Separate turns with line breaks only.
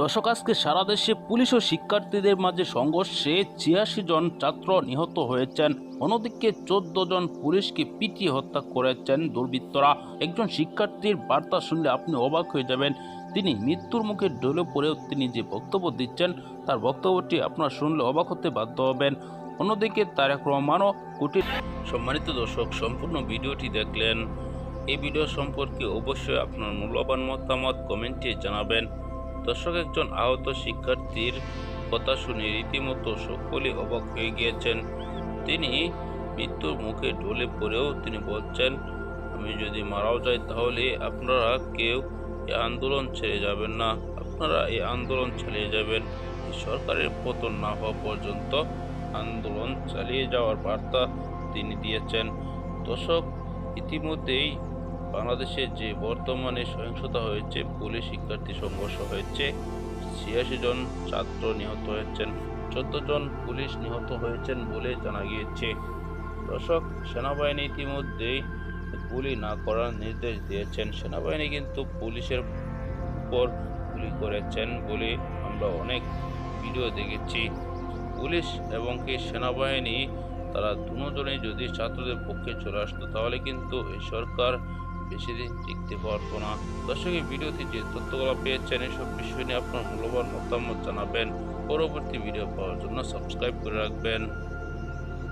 দর্শক, আজকে সারা দেশে পুলিশ ও শিক্ষার্থীদের মাঝে সংঘর্ষে ছিয়াশি জন ছাত্র নিহত হয়েছেন। অন্যদিকে চোদ্দ জন পুলিশকে পিটিয়ে হত্যা করেছেন দুর্বৃত্তরা। একজন শিক্ষার্থীর বার্তা শুনলে আপনি অবাক হয়ে যাবেন। তিনি মৃত্যুর মুখে ডলে পড়েও তিনি যে বক্তব্য দিচ্ছেন, তার বক্তব্যটি আপনারা শুনলে অবাক হতে বাধ্য হবেন। অন্যদিকে তারেক রহমানও কোটি সম্মানিত দর্শক, সম্পূর্ণ ভিডিওটি দেখলেন। এই ভিডিও সম্পর্কে অবশ্যই আপনার মূল্যবান মতামত কমেন্টে জানাবেন। দর্শক, একজন আহত শিক্ষার্থীর কথা শুনে রীতিমতো সকলে অবাক হয়ে গিয়েছেন। তিনি মৃত্যুর মুখে ঢলে পড়েও তিনি বলছেন, আমি যদি মারাও যাই তাহলে আপনারা কেউ এই আন্দোলন ছেড়ে যাবেন না। আপনারা এই আন্দোলন চালিয়ে যাবেন। সরকারের পতন না হওয়া পর্যন্ত আন্দোলন চালিয়ে যাওয়ার বার্তা তিনি দিয়েছেন। দর্শক, ইতিমধ্যেই বাংলাদেশে যে বর্তমানে সহিংসতা হয়েছে, পুলিশ শিক্ষার্থী সংঘর্ষ হয়েছে, ছিয়াশি জন ছাত্র নিহত হয়েছেন, চোদ্দ জন পুলিশ নিহত হয়েছেন বলে জানা গিয়েছে। দর্শক, সেনাবাহিনী ইতিমধ্যেই গুলি না করার নির্দেশ দিয়েছেন। সেনাবাহিনী কিন্তু পুলিশের উপর গুলি করেছেন বলে আমরা অনেক ভিডিও দেখেছি। পুলিশ এবং কি সেনাবাহিনী, তারা দুজনেই যদি ছাত্রদের পক্ষে চলে আসতো, তাহলে কিন্তু এই সরকার বেশি দিন টিকতে পারতো না। দর্শক, এই ভিডিওতে যে তথ্যগুলো পেয়েছেন, এসব বিষয় নিয়ে আপনার মূল্যবান মতামত জানাবেন। পরবর্তী ভিডিও পাওয়ার জন্য সাবস্ক্রাইব করে রাখবেন।